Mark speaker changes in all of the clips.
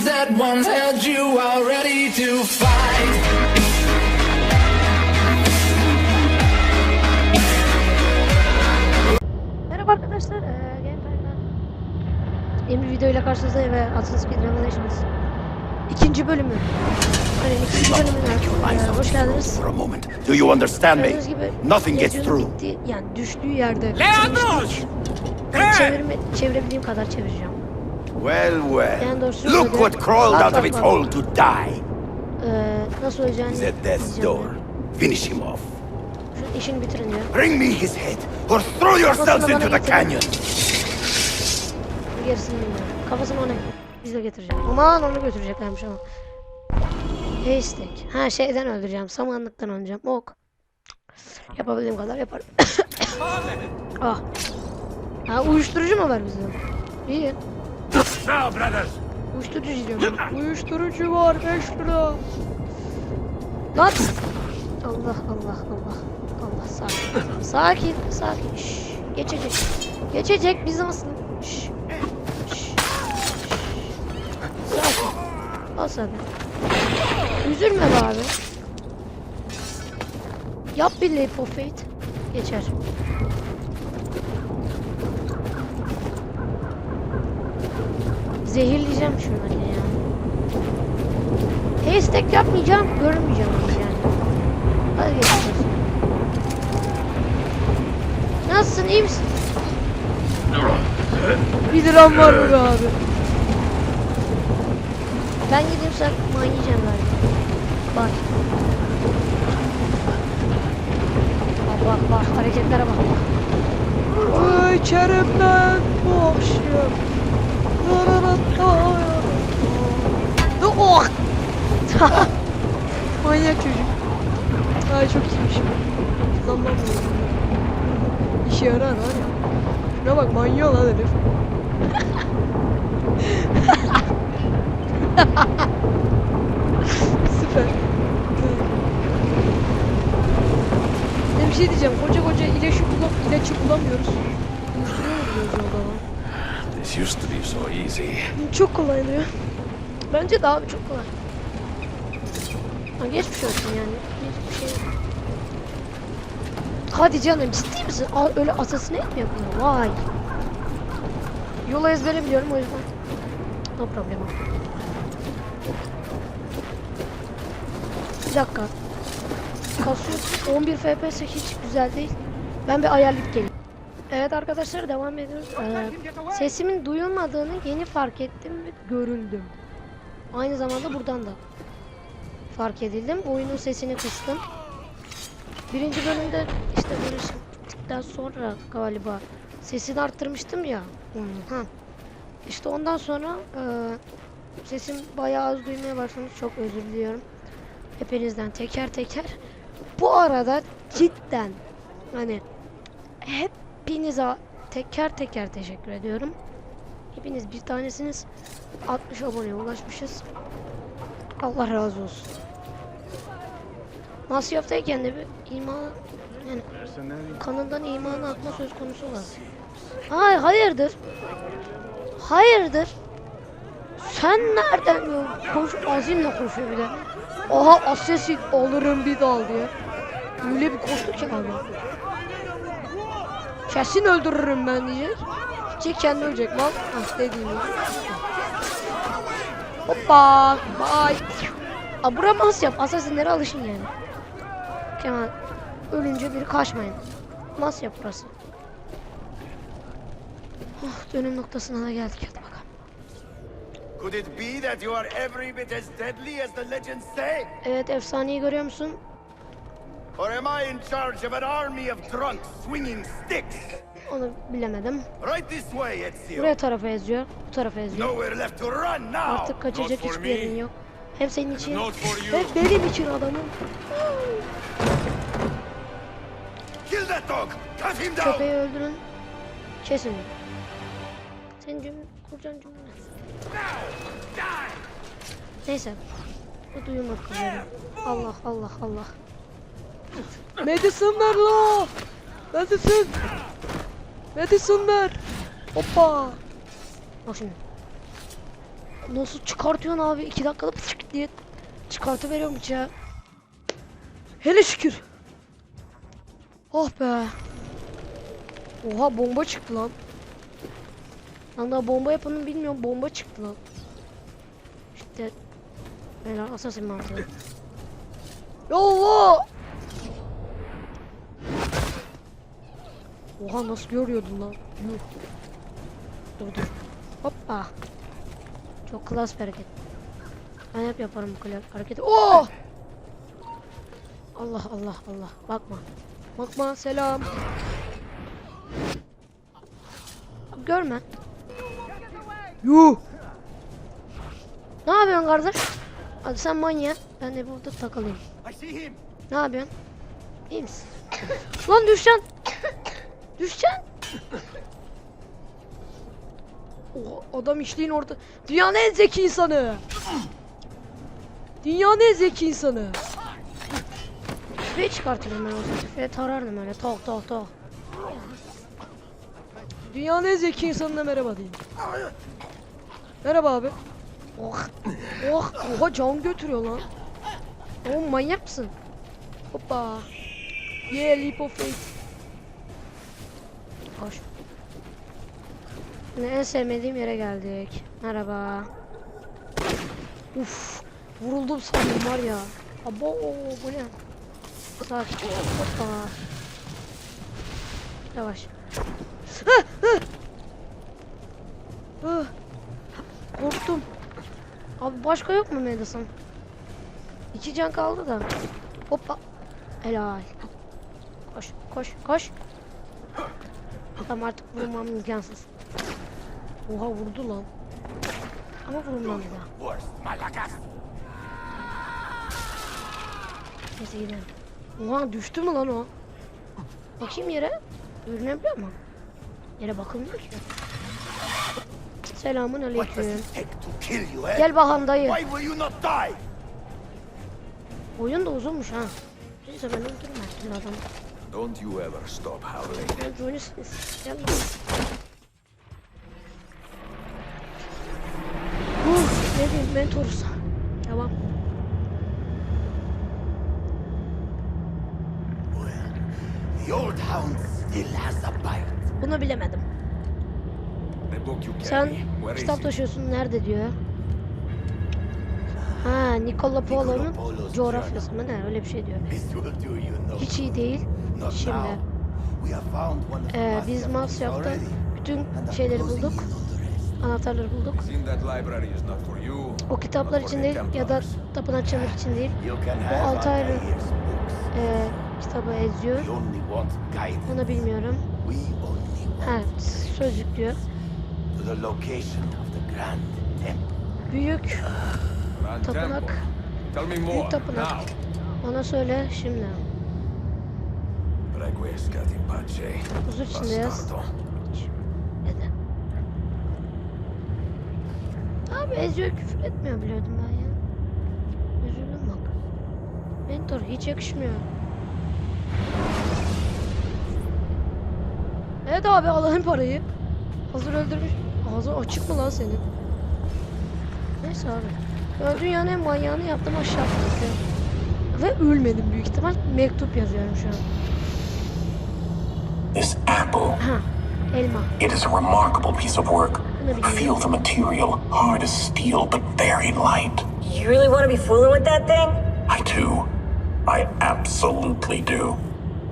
Speaker 1: arms that once held you are ready to fight.
Speaker 2: Merhaba arkadaşlar, eee Gameplay'den yeni bir videoyla karşınızdayım ve Assassin's Creed Revelations ikinci bölümü. Hani ikinci bölümüne eee, hoş geldiniz.
Speaker 3: For a moment. Do you understand me? Nothing gets through.
Speaker 2: bittiği- yani düştüğü yerde
Speaker 4: Leandros!
Speaker 2: Yani çevirme, çevirebildiğim kadar çevireceğim.
Speaker 3: Well, well. Look what crawled out of its hole to die.
Speaker 2: Eee nasıl
Speaker 3: He's at death's door. Finish him off.
Speaker 2: Şu işini bitirin diyor.
Speaker 3: Bring me his head, or throw yourselves into the canyon.
Speaker 2: Gerisini bilmiyorum. Kafasını ona biz de getireceğiz. Aman onu götüreceklermiş ama. Haystack. Ha şeyden öldüreceğim. Samanlıktan öldüreceğim. Ok. Yapabildiğim kadar yaparım. ah. Ha uyuşturucu mu var bizde? İyi. Uyuşturucu diyorum. uyuşturucu var 5 lira. Lan. Allah Allah Allah. Allah sakin. Sakin sakin. Şş, geçecek. Geçecek biz nasıl? Şş, şş, Sakin. Bas hadi. Üzülme be abi. Yap bir leap of faith. Geçer. Zehirleyeceğim şunları ya. Haystack yapmayacağım, görünmeyeceğim onu yani. Hadi geçeceğiz. Nasılsın, iyi misin? Bir liram var mı abi? Ben gideyim sen manyayacağım galiba. Bak. Bak bak bak hareketlere bak bak. Ay Kerem'den boşum. Oh! Manyak çocuk. Ay çok iyiymiş. Zaman mı? İşe yarar var ya. Şuna bak manyak lan herif. Süper. Ne bir şey diyeceğim. Koca koca ilaçı, bulam ilaçı bulamıyoruz. Çok kolay oluyor. Bence daha çok kolay. Ha, geçmiş olsun yani. Hiçbir şey. Hadi canım ciddi misin? Aa, öyle asasine mi yapıyor? Vay. Yolu ezbere biliyorum o yüzden. No problem. Bir dakika. Kasıyor. 11 FPS hiç güzel değil. Ben bir ayarlayıp geleyim. Evet arkadaşlar devam ediyoruz. Ee, sesimin duyulmadığını yeni fark ettim ve görüldüm. Aynı zamanda buradan da fark edildim. Oyunun sesini kıstım. Birinci bölümde işte bittikten sonra galiba sesini arttırmıştım ya. Ha. İşte ondan sonra e, sesim bayağı az duymaya başlamış. Çok özür diliyorum. Hepinizden teker teker. Bu arada cidden hani hepinize teker teker teşekkür ediyorum. Hepiniz bir tanesiniz. 60 aboneye ulaşmışız. Allah razı olsun. Masyaftayken de bir iman yani kanından imanı atma söz konusu var. Hayır, hayırdır? Hayırdır? Sen nereden gör- konuş azimle konuşuyor bir de. Oha asesin alırım bir dal diye. Öyle bir koştu ki abi. Kesin öldürürüm ben diyecek. Gidecek kendi ölecek mal. Ah dediğim gibi. Hoppa. Bye. Aa, bura mas yap. Asasinlere alışın yani. Kemal. Ölünce bir kaçmayın. Mas yap burası. Oh, dönüm noktasına da geldik. Hadi bakalım.
Speaker 3: Could it be that you are every bit as deadly as the legends say?
Speaker 2: Evet efsaneyi görüyor musun?
Speaker 3: Or am I in charge of an army of drunks swinging sticks?
Speaker 2: Onu bilemedim.
Speaker 3: Right this way, Ezio.
Speaker 2: Buraya tarafa yazıyor. Bu tarafa yazıyor.
Speaker 3: Nowhere left to run now.
Speaker 2: Artık kaçacak hiçbir yerin yok. Hem senin için hem benim için adamım.
Speaker 3: Kill that dog. Cut him down.
Speaker 2: Köpeği öldürün. Kesin. Senin cümle, kuracağın cümle. Neyse. Bu duyulmadı kızarım. Allah Allah Allah. Medicine ver la. Medicine. Medicine ver. Hoppa. Bak şimdi. nasıl çıkartıyorsun abi? 2 dakikada pıçık diye çıkartıveriyorum bıçağı. Hele şükür. Oh be. Oha bomba çıktı lan. Lan daha bomba yapanı bilmiyorum bomba çıktı lan. İşte Beyler asasın mantığı. Yallah! Oha nasıl görüyordun lan? Yuh. Dur dur. Hoppa. Çok klas bir hareket. Ben hep yaparım bu klas hareketi. Oh! Allah Allah Allah. Bakma. Bakma selam. Görme. Yuh. Ne yapıyorsun kardeş? Hadi sen manyak. Ben de burada takılayım. Ne yapıyorsun? İyi misin? Lan düşeceksin. Düşeceksin. Oha, adam işliğin orta. Dünyanın en zeki insanı. Dünyanın en zeki insanı. Tüfeği çıkartırım ben o zaman. Tüfeği tarardım öyle. Tok tok tok. Dünyanın en zeki insanına merhaba diyeyim. Merhaba abi. Oh. Oh. Oha can götürüyor lan. Oğlum manyak mısın? Hoppa. Yeah, leap of faith. Hoş. Şimdi en sevmediğim yere geldik. Merhaba. Uf. Vuruldum sandım var ya. Abo bu ne? Sakin. Hoppa. Yavaş. Korktum. Abi başka yok mu Madison? İki can kaldı da. Hoppa. Helal. Koş, koş, koş. Tamam artık vurmam imkansız. Oha vurdu lan. Ama vurmam bir daha. Neyse gidelim. Oha düştü mü lan o? Bakayım yere. Görünebiliyor mu? Yere bakılmıyor ki. Selamun aleyküm.
Speaker 3: eh?
Speaker 2: Gel bakalım dayı. Oyun da uzunmuş ha. Neyse ben öldürmezdim adamı.
Speaker 3: Don't you ever stop howling.
Speaker 2: Gel lan. Uh, ne diyeyim mentoruz. Tamam.
Speaker 3: The old hound still has a bite.
Speaker 2: Bunu bilemedim. Sen kitap
Speaker 3: it?
Speaker 2: taşıyorsun nerede diyor. Ha Nicola Polo'nun coğrafyası mı ne öyle bir şey diyor. Hiç iyi değil.
Speaker 3: Not
Speaker 2: Şimdi e, biz
Speaker 3: already,
Speaker 2: bütün şeyleri bulduk. Anahtarları bulduk. O kitaplar için değil ya da
Speaker 4: Templars.
Speaker 2: tapınak çemir için değil.
Speaker 3: Have
Speaker 2: altı ayrı e, kitabı eziyor. Onu bilmiyorum.
Speaker 3: Want
Speaker 2: sözlük diyor. Büyük Tapınak.
Speaker 4: More
Speaker 2: tapınak. bana söyle şimdi.
Speaker 3: Pace.
Speaker 2: Huzur içinde yaz.
Speaker 3: Bastardo.
Speaker 2: Neden? Abi eziyor küfür etmiyor biliyordum ben ya. Üzüldüm bak. Mentor hiç yakışmıyor. Evet abi alalım parayı. Hazır öldürmüş. Ağzı açık mı lan senin? Neyse abi. Ben dünyanın en manyağını yaptım aşağı. Ve ölmedim büyük ihtimal. Mektup yazıyorum şu an.
Speaker 5: This apple.
Speaker 2: Ha, elma.
Speaker 5: It is a remarkable piece of work.
Speaker 2: Bunu.
Speaker 5: Feel the material, hard as steel, but very light.
Speaker 6: You really want to be fooling with that thing?
Speaker 5: I do. I absolutely do.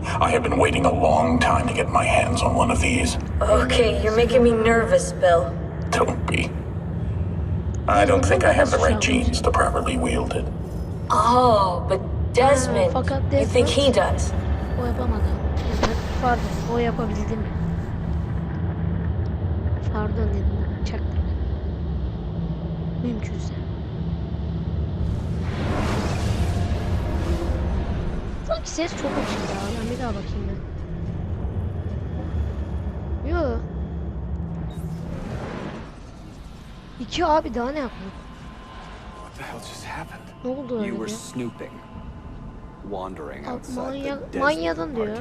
Speaker 5: I have been waiting a long time to get my hands on one of these.
Speaker 6: Okay, you're making me nervous, Bill.
Speaker 5: Don't be. I don't think I have the right genes to properly wield it.
Speaker 6: Oh, but Desmond, you think he
Speaker 2: Desmond-
Speaker 6: does?
Speaker 2: Pardon, o yapabildi mi? Pardon dedim, çaktım. Mümkünse. Sanki ses çok açık ya. Ben bir daha bakayım ben. Yo. İki abi daha ne yapıyor?
Speaker 4: What the hell just happened?
Speaker 2: Ne oldu öyle
Speaker 7: You were
Speaker 2: ya? manyadın diyor.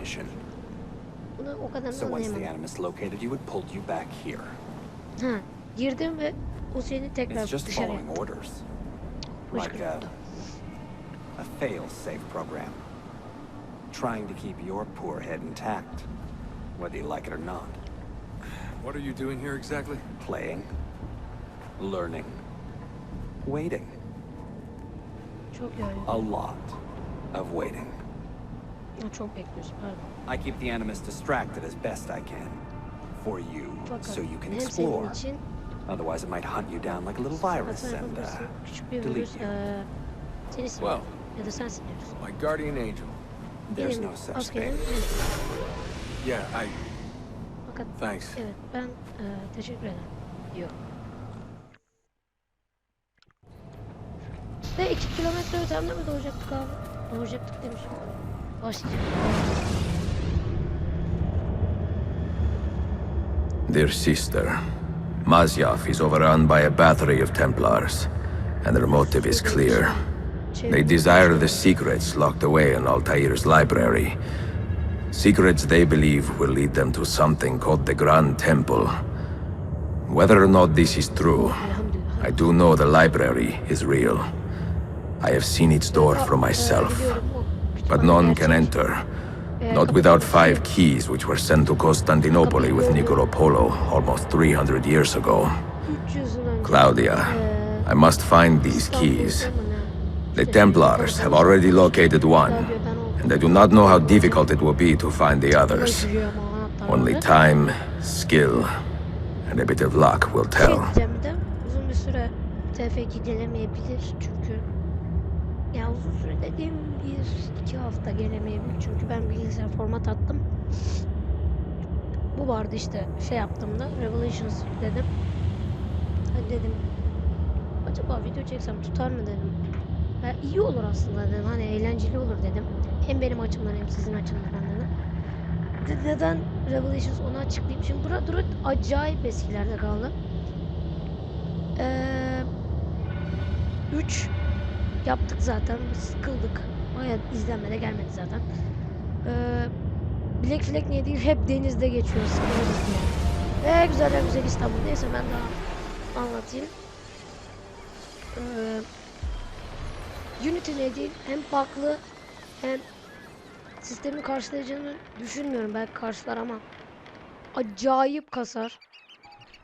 Speaker 7: So once the. Animus located you, it pulled you back here.
Speaker 2: Ha, girdim ve o seni tekrar
Speaker 7: It's just
Speaker 2: dışarıya
Speaker 7: following orders. Like a, a fail-safe program. Trying to keep your poor head intact, whether you like it or not.
Speaker 4: What are you doing here exactly?
Speaker 7: Playing, learning, waiting.
Speaker 2: Çok.
Speaker 7: A lot of waiting.
Speaker 2: Çok bekliyorsun pardon.
Speaker 7: I keep the Animus distracted as best I can. For you,
Speaker 2: Fakat
Speaker 7: so you can
Speaker 2: hem
Speaker 7: explore.
Speaker 2: senin için
Speaker 7: Otherwise, it might hunt you down like a little virus and uh,
Speaker 2: Küçük bir
Speaker 7: delete you.
Speaker 2: siliyor.
Speaker 4: Well.
Speaker 2: Ya da sen siliyorsun.
Speaker 4: My guardian angel.
Speaker 7: There's
Speaker 2: Benim
Speaker 7: no such thing.
Speaker 4: Yeah, I.
Speaker 2: Fakat
Speaker 4: Thanks.
Speaker 2: evet ben eee, teşekkür ederim. Yok. Ve iki kilometre ötemde mi doğacaktık abi? Doğacaktık demişim.
Speaker 8: Dear sister, Masyaf is overrun by a battery of Templars, and their motive is clear. They desire the secrets locked away in Altair's library. Secrets they believe will lead them to something called the Grand Temple. Whether or not this is true, I do know the library is real. I have seen its door
Speaker 2: for
Speaker 8: myself, but none can enter. Not without five keys which were sent to Constantinople with Niccolo Polo almost 300 years ago.
Speaker 2: 300 yıl önce.
Speaker 8: Claudia, I must find these keys. The Templars have already located one, and I do not know how difficult it will be to find the others. Only time, skill, and a bit of luck will tell.
Speaker 2: Ya uzun süre dediğim bir iki hafta gelemeyebilir çünkü ben bilgisayar format attım. Bu vardı işte şey yaptığımda Revelations dedim. Hadi dedim acaba video çeksem tutar mı dedim. Ya iyi olur aslında dedim hani eğlenceli olur dedim. Hem benim açımdan hem sizin açınızdan dedim. De- Neden Revelations onu açıklayayım. Şimdi Brotherhood acayip eskilerde kaldı. Ee, 3 yaptık zaten. Sıkıldık. Bayağı izlenmede gelmedi zaten. Ee, Black Flag niye değil? Hep denizde geçiyor. Sıkılırız diye. Ve güzel ya güzel İstanbul. Neyse ben daha anlatayım. Ee, Unity ne değil? Hem farklı hem sistemin karşılayacağını düşünmüyorum. Belki karşılar ama acayip kasar.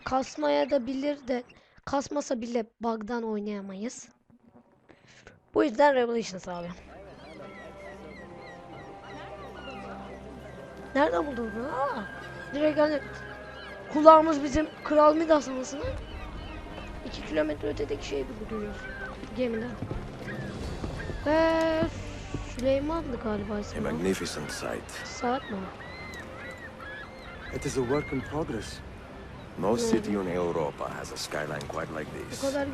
Speaker 2: Kasmaya da bilir de kasmasa bile bug'dan oynayamayız. Bu yüzden Revelations abi. Nereden buldun bunu? Aa, direkt hani kulağımız bizim Kral Midas anasını 2 kilometre ötedeki şeyi buluyoruz gemiden. Ve Süleyman'dı galiba
Speaker 8: A
Speaker 2: ismi.
Speaker 8: magnificent sight.
Speaker 2: Saat mi?
Speaker 9: It is a work in progress.
Speaker 8: No city in Europa has a skyline quite like
Speaker 2: Bu
Speaker 8: this.
Speaker 2: kadar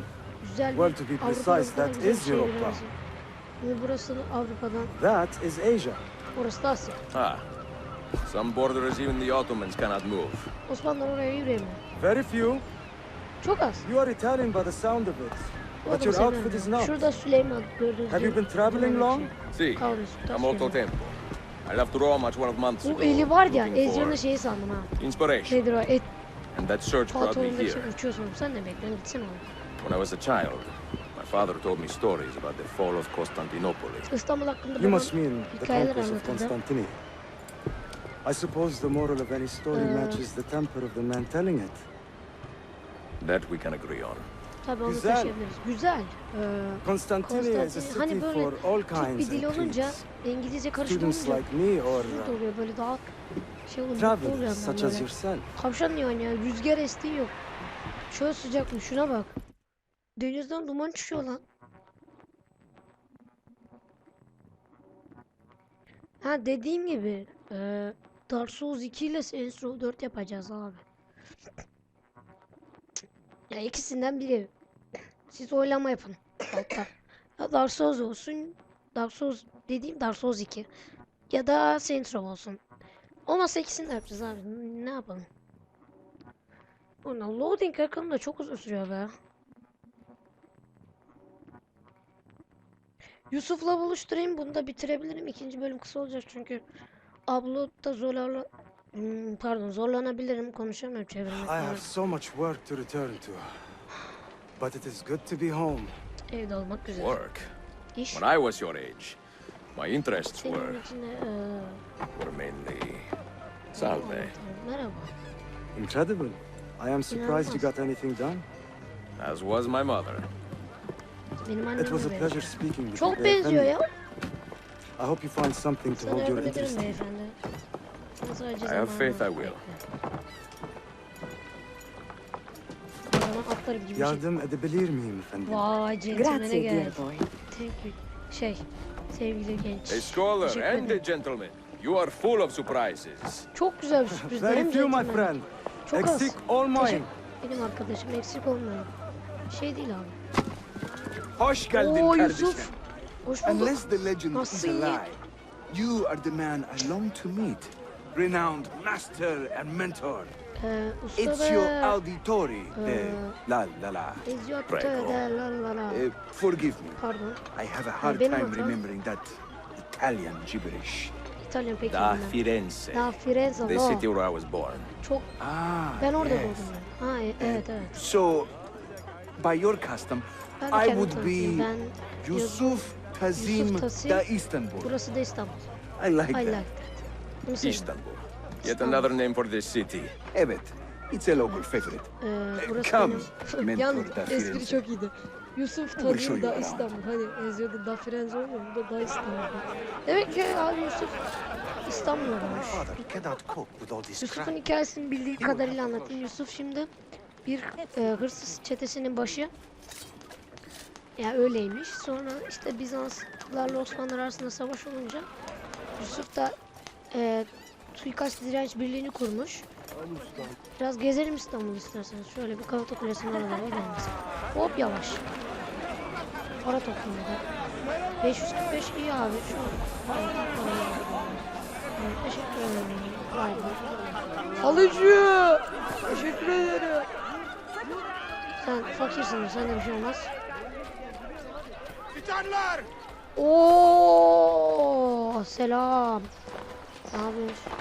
Speaker 2: güzel
Speaker 9: Well,
Speaker 2: bir
Speaker 9: to be precise, that is
Speaker 2: burası. Ve burası Avrupa'dan,
Speaker 9: That is Asia.
Speaker 2: orası da Asya.
Speaker 8: Ah. Some borders even the Ottomans cannot move.
Speaker 2: Osmanlılar oraya yürüyemiyor.
Speaker 9: Very few.
Speaker 2: Çok az.
Speaker 9: You are Italian by the sound of it.
Speaker 2: Bu
Speaker 9: But your outfit is not.
Speaker 2: Şurada Süleyman gördüğünüz
Speaker 9: Have you been traveling long?
Speaker 8: Si, molto tempo. I left Roma 12 months ago.
Speaker 2: Bu eli var ya,
Speaker 8: for
Speaker 2: şeyi sandım ha.
Speaker 8: Inspiration,
Speaker 2: Nedir o? Et
Speaker 8: and that search brought me here.
Speaker 2: uçuyor sanırım. Sen de bekle, gitsene oğlum.
Speaker 8: When I was a child, my father told me stories about the fall of Constantinople.
Speaker 2: İstanbul hakkında
Speaker 9: You must mean the
Speaker 2: hikayeler
Speaker 9: conquest of
Speaker 2: anlatırdı.
Speaker 9: I suppose the moral of any story
Speaker 2: Uh,
Speaker 9: matches the temper of the man telling it.
Speaker 8: That we can agree on.
Speaker 2: Tabii onu
Speaker 9: Güzel.
Speaker 2: taşıyabiliriz. Güzel. Ee,
Speaker 9: Constantine is a
Speaker 2: Konstantin
Speaker 9: city
Speaker 2: hani böyle
Speaker 9: for all
Speaker 2: Türk bir
Speaker 9: kinds
Speaker 2: dil
Speaker 9: and
Speaker 2: olunca
Speaker 9: creeds.
Speaker 2: İngilizce karışık
Speaker 9: Students
Speaker 2: olunca
Speaker 9: like me or uh,
Speaker 2: oluyor böyle daha şey oluyor. mutlu
Speaker 9: travelers
Speaker 2: ben
Speaker 9: such as
Speaker 2: böyle.
Speaker 9: yourself.
Speaker 2: Tavşan niye oynuyor? Rüzgar estiği yok. Şöyle sıcakmış şuna bak. Denizden duman çıkıyor lan. Ha dediğim gibi eee Dark Souls 2 ile Saints Row 4 yapacağız abi. Ya ikisinden biri. Siz oylama yapın. Altta. Ya Dark Souls olsun. Dark Souls dediğim Dark Souls 2. Ya da Saints Row olsun. Olmazsa ikisini de yapacağız abi. Ne yapalım? Ona loading ekranı da çok uzun sürüyor be. Yusuf'la buluşturayım. Bunu da bitirebilirim. İkinci bölüm kısa olacak çünkü upload'da zorlarla Hmm, pardon zorlanabilirim. Konuşamıyorum çevirmek.
Speaker 9: I have so much work to return to. but it is good to be home.
Speaker 2: Evde olmak güzel.
Speaker 8: Work.
Speaker 2: İş.
Speaker 8: When I was your age, my interests were,
Speaker 2: Senin içine... eee,
Speaker 8: were mainly... Salve.
Speaker 2: Merhaba.
Speaker 9: Incredible. I am surprised you got anything done.
Speaker 8: As was my mother.
Speaker 2: Benim annem
Speaker 9: It was a pleasure speaking with
Speaker 2: Çok
Speaker 9: you.
Speaker 2: benziyor ya.
Speaker 9: I hope you find something to hold your interest.
Speaker 2: sadece
Speaker 8: I have faith I will.
Speaker 2: gibi şey.
Speaker 9: Yardım edebilir miyim efendim?
Speaker 2: Vay centilmene
Speaker 10: Grazie,
Speaker 2: gel.
Speaker 10: dear boy.
Speaker 2: Thank you. Şey, sevgili genç.
Speaker 8: A scholar and a gentleman. You are full of surprises.
Speaker 2: Çok güzel bir sürpriz.
Speaker 9: Very few my friend.
Speaker 2: Çok az.
Speaker 9: All mine.
Speaker 2: Teşekkür- Benim arkadaşım eksik olmayın. Şey değil abi.
Speaker 11: Hoş geldin
Speaker 2: Oo
Speaker 11: kardeşim.
Speaker 2: Yusuf. Hoş bulduk.
Speaker 11: Unless the legend is a lie, you are the man I long to meet. Renowned master and mentor.
Speaker 2: Ee, usta
Speaker 11: It's your
Speaker 2: ve...
Speaker 11: auditori, the
Speaker 2: Ee,
Speaker 11: la la la.
Speaker 2: Ezio
Speaker 8: Prego.
Speaker 2: de la la la.
Speaker 11: Uh, forgive me.
Speaker 2: Pardon.
Speaker 11: I have a hard
Speaker 2: benim
Speaker 11: time
Speaker 2: hatam.
Speaker 11: remembering that Italian gibberish.
Speaker 2: İtalyan pek
Speaker 8: Da
Speaker 2: bilmem.
Speaker 8: Firenze.
Speaker 2: Da Firenze.
Speaker 8: The city where I was born.
Speaker 2: Çok.
Speaker 11: Ah,
Speaker 2: Ben orada
Speaker 11: yes.
Speaker 2: doğdum. Ha e- evet evet.
Speaker 11: So, by your custom,
Speaker 2: Ben
Speaker 11: I would be
Speaker 2: Ben
Speaker 11: Yusuf Tazim
Speaker 2: Yusuf
Speaker 11: da Istanbul.
Speaker 2: Burası da İstanbul.
Speaker 11: I like
Speaker 2: I like
Speaker 11: that.
Speaker 2: Bunu sevdim.
Speaker 8: Istanbul. Yet another name for this city.
Speaker 11: Evet, it's a local favorite.
Speaker 2: Ee, burası
Speaker 11: Come,
Speaker 2: benim.
Speaker 11: mentor da
Speaker 2: espri
Speaker 11: Firenze.
Speaker 2: çok iyiydi. Yusuf
Speaker 11: you
Speaker 2: da. İstanbul. Hani Ezio'da da Firenze olmuyor. Bu da da İstanbul. Demek ki abi Yusuf İstanbul'a
Speaker 3: this
Speaker 2: Yusuf'un hikayesini bildiği kadarıyla anlatayım. Yusuf şimdi bir e, hırsız çetesinin başı. Ya öyleymiş. Sonra işte Bizanslılarla Osmanlılar arasında savaş olunca Yusuf da e, suikast direnç birliğini kurmuş. Biraz gezelim İstanbul isterseniz. Şöyle bir Galata Kulesi'nin oralara gidelim. Hop yavaş. Para toplamada. 545 iyi abi. Şu an. Teşekkür ederim. Vay be. Alıcı. Teşekkür ederim. Sen fakirsin. Sende bir şey olmaz.
Speaker 3: Titanlar!
Speaker 2: Oo, selam. Ne yapıyorsun?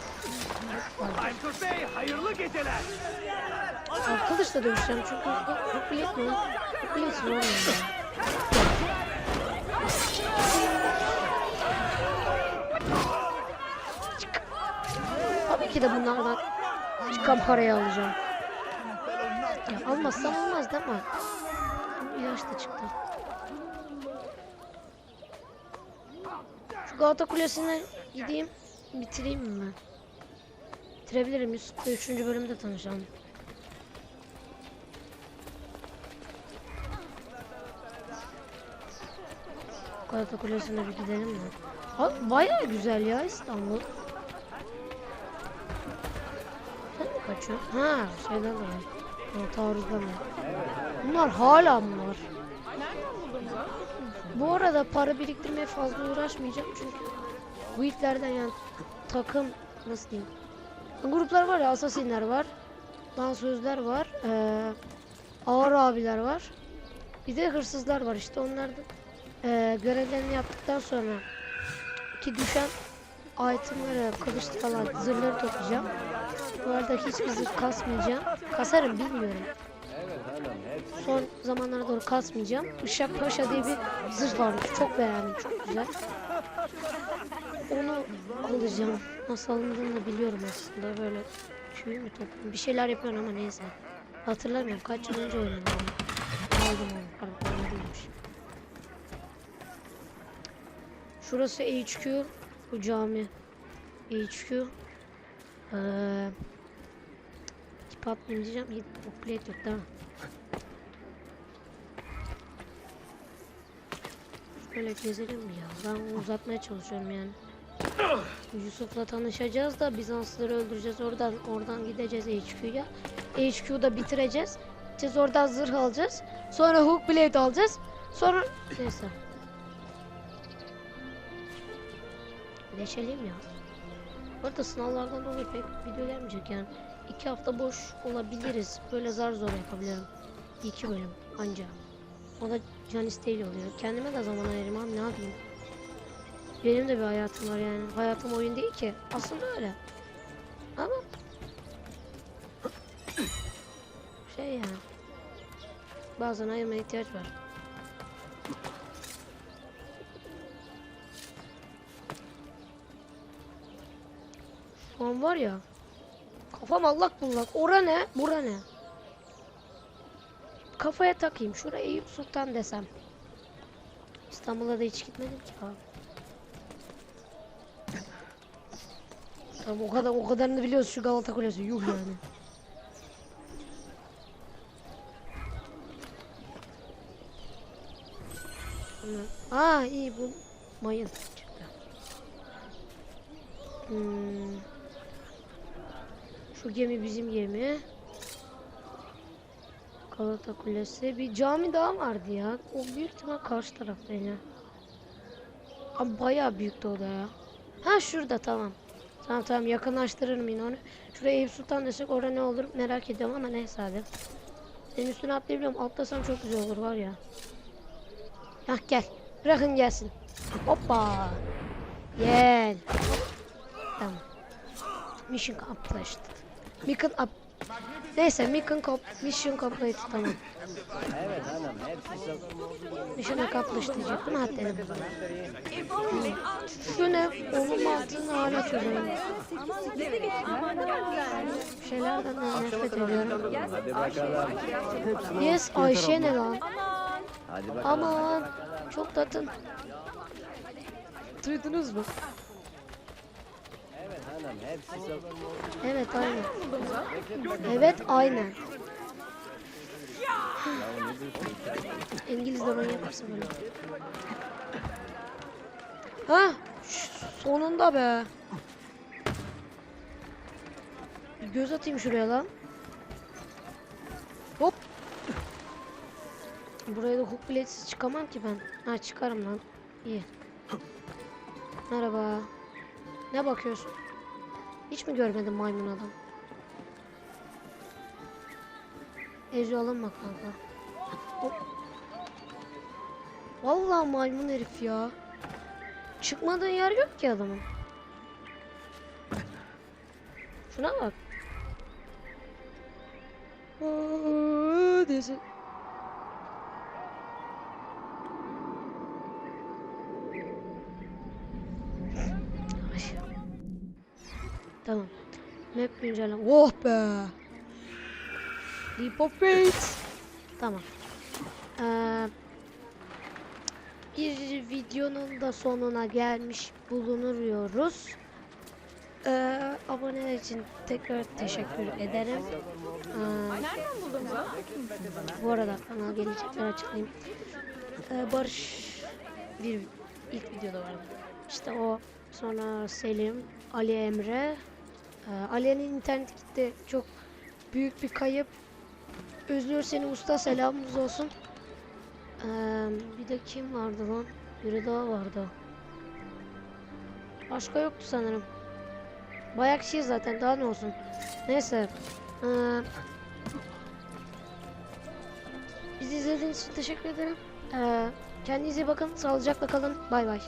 Speaker 3: hayırlı geceler.
Speaker 2: Kılıçla dövüşeceğim çünkü bu bilet mi? Bu bilet mi? Tabii ki de bunlardan çıkan parayı alacağım. Ya almazsam olmaz değil mi? Bu ilaç da çıktı. Galata Kulesi'ne gideyim. Bitireyim mi ben? Bitirebilirim. Yusuf'la 3. bölümde tanışalım. Galata Kulesi'ne bir gidelim mi? Abi bayağı güzel ya İstanbul. Sen mi kaçıyorsun? Ha şeyden dolayı. Taarruzdan mı? Bunlar hala mı var? Bu arada para biriktirmeye fazla uğraşmayacağım çünkü bu itlerden yani takım nasıl diyeyim? Gruplar var ya asasinler var. Dansözler var. eee, ağır abiler var. Bir de hırsızlar var işte onlar da görevlerini yaptıktan sonra ki düşen itemları, kılıçları, zırhları toplayacağım. Bu arada hiçbir zırh kasmayacağım. Kasarım bilmiyorum. Son zamanlara doğru kasmayacağım. Işak Paşa diye bir zırh varmış. Çok beğendim. Çok güzel. Onu alacağım. Nasıl alındığını da biliyorum aslında. Böyle tüy mü topluyorum? Bir şeyler yapıyorum ama neyse. Hatırlamıyorum. Kaç yıl önce oynadım. Aldım onu. Pardon değilmiş. Şurası HQ. Bu cami. HQ. Ee, tip atmayayım diyeceğim. Bu plate yok değil mi? Böyle gezelim ya? Ben uzatmaya çalışıyorum yani. Yusuf'la tanışacağız da Bizanslıları öldüreceğiz. Oradan oradan gideceğiz HQ'ya. HQ'da bitireceğiz. Gideceğiz oradan zırh alacağız. Sonra hook blade alacağız. Sonra neyse. Neşeliyim ya. Bu arada sınavlardan dolayı pek video gelmeyecek yani. İki hafta boş olabiliriz. Böyle zar zor yapabilirim. İki bölüm anca. O da can isteğiyle oluyor. Kendime de zaman ayırayım abi ne yapayım. Benim de bir hayatım var yani. Hayatım oyun değil ki. Aslında öyle. Ama şey yani. Bazen ayırmaya ihtiyaç var. Şu an var ya. Kafam allak bullak. Ora ne? Bura ne? Kafaya takayım. Şuraya Eyüp Sultan desem. İstanbul'a da hiç gitmedim ki abi. Tamam o kadar o kadarını biliyoruz şu Galata Kulesi. Yuh yani. Aa iyi bu mayın çıktı. Hmm. Şu gemi bizim gemi. Galata Kulesi. Bir cami daha vardı ya. O büyük ihtimal karşı taraftaydı. Abi bayağı büyüktü o da ya. Ha şurada tamam. Tamam tamam yakınlaştırırım yine onu. Şuraya Eyüp Sultan desek orada ne olur merak ediyorum ama neyse hadi. Senin üstüne atlayabiliyorum. Atlasam çok güzel olur var ya. Hah gel. Bırakın gelsin. Hoppa. Gel. Tamam. Mission accomplished. Mission up. Neyse mission comp mission complete tamam. Mission accomplished diyecektim ha dedim. Şu ne? Onun altını hala çözemedim. Şeylerden de nefret ediyorum. Yes Ayşe ne lan? Aman çok tatın. Duydunuz mu? Evet aynen. Evet aynen. İngiliz manyak mısın böyle? Ha, sonunda be. Bir göz atayım şuraya lan. Hop. Buraya da hook biletsiz çıkamam ki ben. Ha çıkarım lan. İyi. Merhaba. Ne bakıyorsun? Hiç mi görmedin maymun adam? Ezo alınma kanka. Vallahi maymun herif ya. Çıkmadığı yer yok ki adamın. Şuna bak. Aa, desin. Ay. Tamam. Map güncelleme. Oh be. Faith. Tamam. Ee, bir videonun da sonuna gelmiş bulunuyoruz. Ee, aboneler için tekrar teşekkür ederim. Ee, bu arada kanal gelecekler açıklayayım. Ee, Barış bir ilk videoda vardı. İşte o sonra Selim, Ali Emre. Ali'nin internet gitti. Çok büyük bir kayıp. Özlüyor seni usta selamımız olsun. Ee, bir de kim vardı lan? Biri daha vardı. Başka yoktu sanırım. Bayağı kişi zaten daha ne olsun. Neyse. Ee, bizi izlediğiniz için teşekkür ederim. Ee, kendinize bakın. Sağlıcakla kalın. Bay bay.